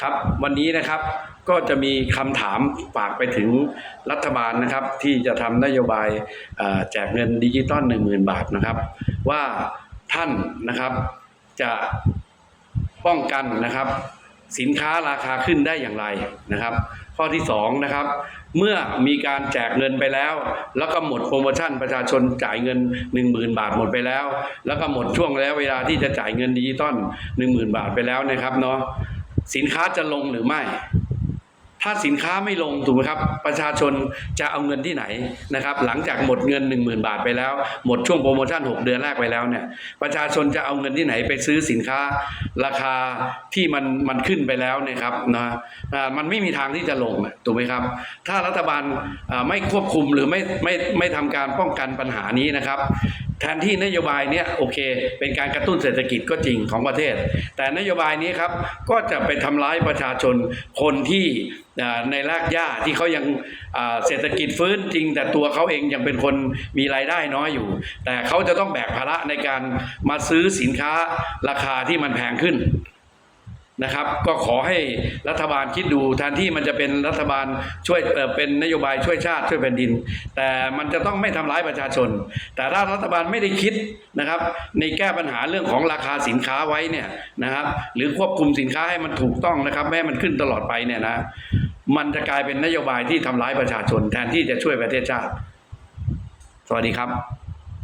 ครับวันนี้นะครับก็จะมีคำถามฝากไปถึงรัฐบาลนะครับ ที่จะทำนโยบายแจกเงินดิจิตอล1 0,000 บาทนะครับ ว่าท่านนะครับจะป้องกันนะครับ สินค้าราคาขึ้นได้อย่างไรนะครับ ข้อที่สองนะครับเมื่อมีการแจกเงินไปแล้ว แล้วก็หมดโปรโมชั่นประชาชนจ่ายเงิน 10,000 บาทหมดไปแล้ว แล้วก็หมดช่วงแล้วเวลาที่จะจ่ายเงินดิจิตอล10,000 บาทไปแล้วนะครับเนาะ สินค้าจะลงหรือไม่ ถ้าสินค้าไม่ลงถูกไหมครับ ประชาชนจะเอาเงินที่ไหนนะครับ หลังจากหมดเงิน 1 0,000 บาทไปแล้ว หมดช่วงโปรโมชั่น 6 เดือนแรกไปแล้วเนี่ย ประชาชนจะเอาเงินที่ไหนไปซื้อสินค้า ราคาที่มันมันขึ้นไปแล้วเนี่ยครับนะมันไม่มีทางที่จะลงอะถูกไหมครับ ถ้ารัฐบาลไม่ควบคุมหรือไม่ไม่ไม่ทำการป้องกันปัญหานี้นะครับ แทนที่นโยบายเนี้ยโอเค เป็นการกระตุ้นเศรษฐกิจก็จริงของประเทศ แต่นโยบายนี้ครับก็จะไปทำร้ายประชาชนคนที่ในรากหญ้าที่เขายังเศรษฐกิจฟื้นจริง แต่ตัวเขาเองยังเป็นคนมีรายได้น้อยอยู่ แต่เขาจะต้องแบกภาระในการมาซื้อสินค้าราคาที่มันแพงขึ้น นะครับ ก็ขอให้รัฐบาลคิดดูแทนที่มันจะเป็นรัฐบาลช่วยเป็นนโยบายช่วยชาติช่วยแผ่นดิน แต่มันจะต้องไม่ทำร้ายประชาชน แต่ถ้ารัฐบาลไม่ได้คิดนะครับในแก้ปัญหาเรื่องของราคาสินค้าไว้เนี่ยนะครับ หรือควบคุมสินค้าให้มันถูกต้องนะครับไม่ให้มันขึ้นตลอดไปเนี่ยนะมันจะกลายเป็นนโยบายที่ทำร้ายประชาชน แทนที่จะช่วยประเทศชาติ สวัสดีครับ